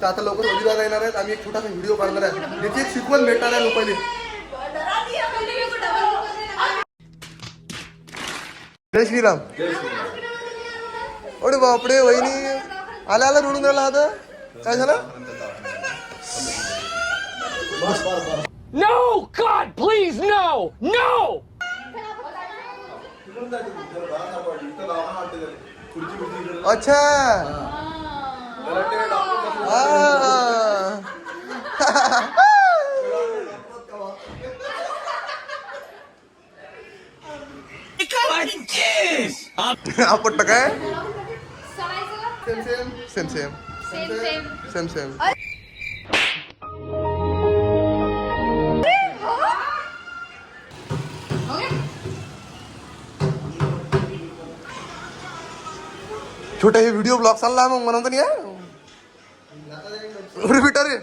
तर आता लवकर रविवार येणार आहेत. आम्ही एक छोटासा व्हिडिओ काढणार आहे. त्याची एक शिकवण भेटणार आहे लोकांनी. जय श्रीराम. अरे बापडे वहिनी. आला आला रडून राहिला आता. काय झालं? No! God, please, no! No! अच्छा. आपटलं काय? सेम छोटा हे व्हिडिओ ब्लॉग चालला मग म्हणून या नाही रिपीटर रे.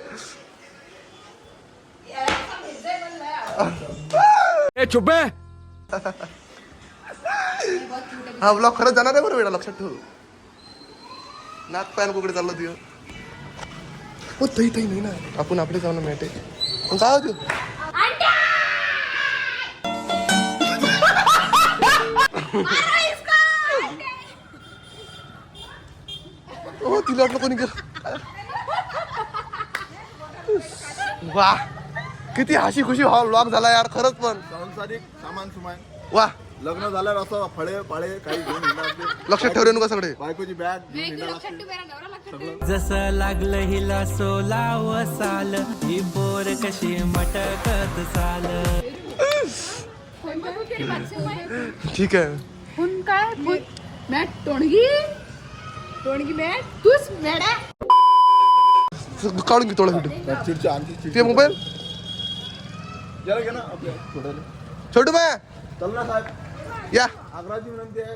Hey, Chubbe! हा ब्लॉग खरंच जाणार आहे बरं बेटा लक्षात ठेव. नाक पॅन कुकडे चाललं तुझं हो तही तही नाही ना. आपण आपले जाऊन मिळते पण काय होतं? हो तिला वाटलं कोणी केलं वा किती हशी खुशी हा ब्लॉग झाला यार खरंच पण. सांसारिक सामान सुमान. वा. लग्न झाल्यावर असं फळे पाळे काही घेऊन येणार आपले. लक्षात ठेवले का सगळे. बायकोची बॅग घेऊन येणार ठेव जसं लागलं हिला सोलाव साल ही पोर कशी मटकत मैं ठीक आहे. फोन काय? फोन मैं टोणगी टोणगी मैं तूच मेडा. काढून घे थोडा व्हिडिओ चिडची ते मोबाईल घे ना आपल्या छोटू बाय चल ना साहेब या. आग्राची विनंती आहे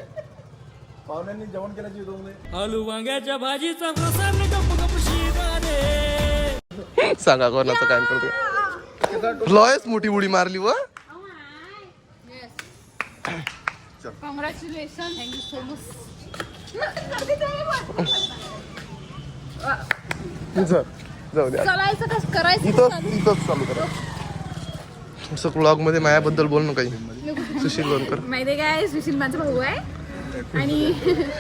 पाहुण्यांनी जेवण केल्याची उदवणे आलू वांग्याच्या भाजीचा प्रसाद गप गप शिरा सांगा कोणाचं काय करतो लॉयच मोठी उडी मारली व. कॉंग्रॅच्युलेशन थँक्यू सो मच जाऊ द्या चालायचं कसं करायचं इथं इथंच चालू करा असं ब्लॉगमध्ये मायाबद्दल बोल ना काही सुशील लोणकर माहिती काय सुशील माझा भाऊ आहे आणि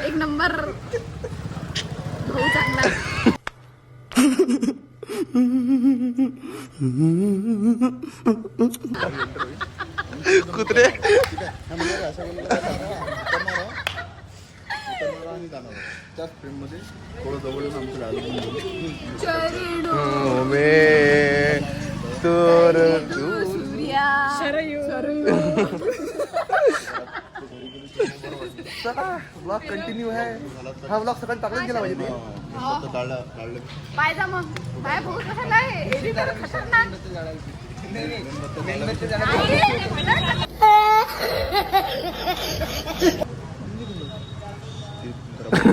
एक नंबर भाऊ चांगला. कुत्रे त्याच फ्रेममध्ये थोडं जवळ येऊन आमचं मे तर शरयू ब्लॉग कंटिन्यू आहे. हा ब्लॉग सकाळी टाकून गेला पाहिजे मग. पाय भाऊ कशाला आहे. एडिटर खतरनाक. उठ,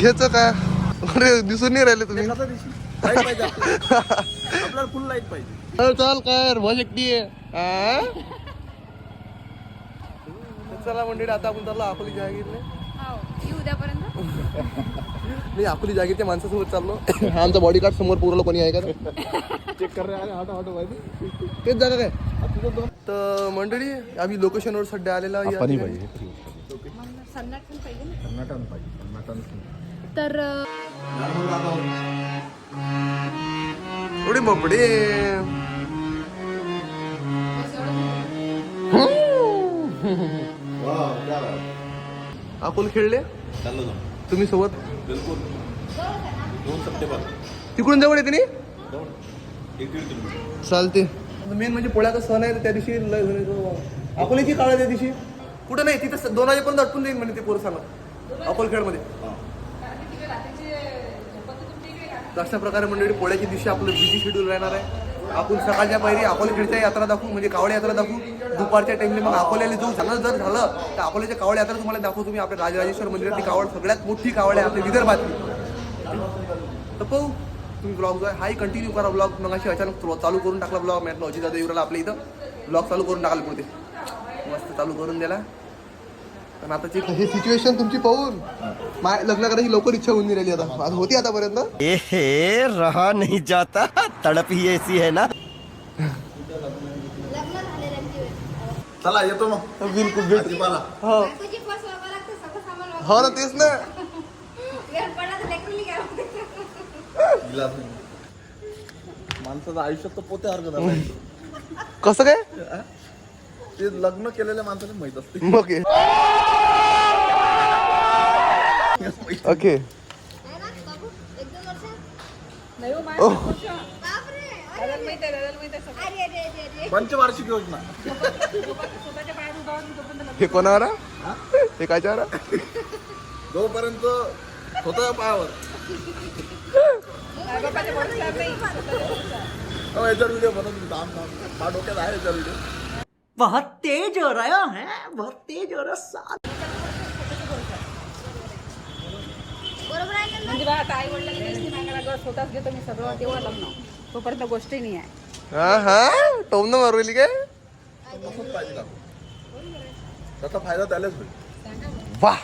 घ्यायचं काय अरे दिसून नाही राहिले तुम्ही. पाहिजे आपल्याला. फुल लाइट पाहिजे. चल चाल काय भज एकटी? चला मंडळी आता आपण चाललो अकोली येऊ उद्यापर्यंत. मी अकोली जागीरच्या माणसासोबत चाललो. हा आमचा बॉडी कार्ड समोर पुरवलं कोणी आहे का? चेक कर रहे हटो हटो माहिती तेच जागा काय? तर मंडळी आम्ही लोकेशनवर सध्या आलेला पण पाहिजे कर्नाटक पाहिजे कर्नाटक तर ओ बापडे. आपण खेळले? तुम्ही सोबत? बिलकुल. दोन सप्टेंबर. तिकडून जवळ येते चालते मेन म्हणजे पोळ्याचा सण आहे त्या दिवशी. अकोल्याची काळ आहे त्या दिवशी. कुठं नाही तिथं दोन वाजेपर्यंत अटकून जाईल म्हणे ते पोरं सांगा. अकोलखेडमध्ये अशा प्रकारे मंडळी पोळ्याच्या दिवशी आपलं बिझी शेड्यूल राहणार आहे. आपण सकाळच्या पायरी अकोलेकडच्या यात्रा दाखवू म्हणजे कावड यात्रा दाखवू. दुपारच्या टाइमला मग अकोल्याला जाऊ झालं जर झालं तर अकोल्याच्या कावड यात्रा तुम्हाला दाखवू तुम्ही. आपल्या राजराजेश्वर मंदिरातली कावड सगळ्यात मोठी कावड आहे आपल्या विदर्भातली. तर पाहू तुम्ही ब्लॉग जो आहे हाही कंटिन्यू करा ब्लॉग मग अशी अचानक चालू करून टाकला ब्लॉग मॅटला अजित दादा युवराला आपल्या इथं ब्लॉग चालू करून टाकायला पुढे मस्त चालू करून दिला. पण आताची हे सिच्युएशन तुमची पाहून माय लग्न करायची लवकर इच्छा होऊन राहिली आता. आज होती आतापर्यंत? एहे रहा नहीं जाता. तड़प ही ऐसी है ना? चला येतो मग. बिलकुल बिलकुल. हो. हो ना तेच ना. माणसाचं आयुष्यात तर पोते हरकत कसं काय? ते लग्न केलेल्या माणसाला माहीत असते. नाही हो, अरे. पंचवार्षिक योजना हे कोणावर हे हा? जोपर्यंत स्वतः पायावर. आई बापाच्या भरोश्यावर नाही. अहो, याच्यावर व्हिडिओ बनवतो थांब थांब. हा डोक्यात आहे याच्यावर व्हिडिओ बहुत तेज हो रहा है बहुत तेज हो रहा साथ. म्हणजे बा आता आई वडिलांनी स्वतःच घेतो मी सगळं तेव्हा लग्न. तोपर्यंत गोष्टी नाही आहे. हा हा? टोमनं मारवली काय? तसंच पाहिजे का त्याचा फायदा त्यालाच होईल. वा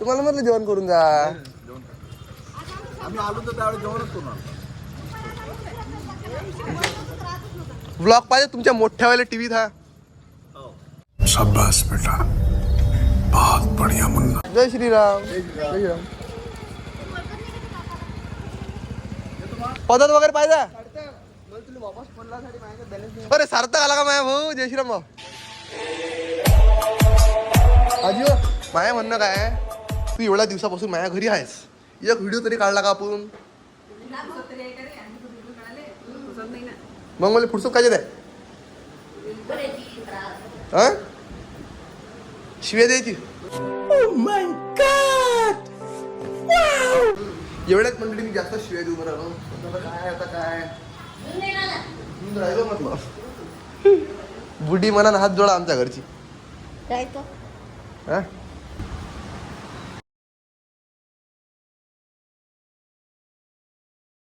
तुम्हाला म्हटलं जेवण करून जा. आम्ही आलो तर त्यावेळेस जेवणच करून आलो. ब्लॉग पाहिजे तुमच्या मोठ्यावाल्या टीव्हीत हा. शाबाश बेटा. बहुत बढ़िया मुन्ना। जय श्रीराम जय श्रीराम पदत वगैरे पाहिजे अरे सार्थक आला का माया भाऊ जय श्रीराम भाऊ आजी हो, माया म्हणणं काय तू एवढ्या दिवसापासून माझ्या घरी आहेस। एक व्हिडिओ तरी काढला का आपण? मग मला पुढचं काय आहे हा? शिव्या द्यायची एवढ्याच मंडळी मी जास्त शिवाय देऊ बरं आता काय आता काय? राहिलो म्हटलं. बुडी मनान हात जोडा आमच्या घरची. काय तो हा?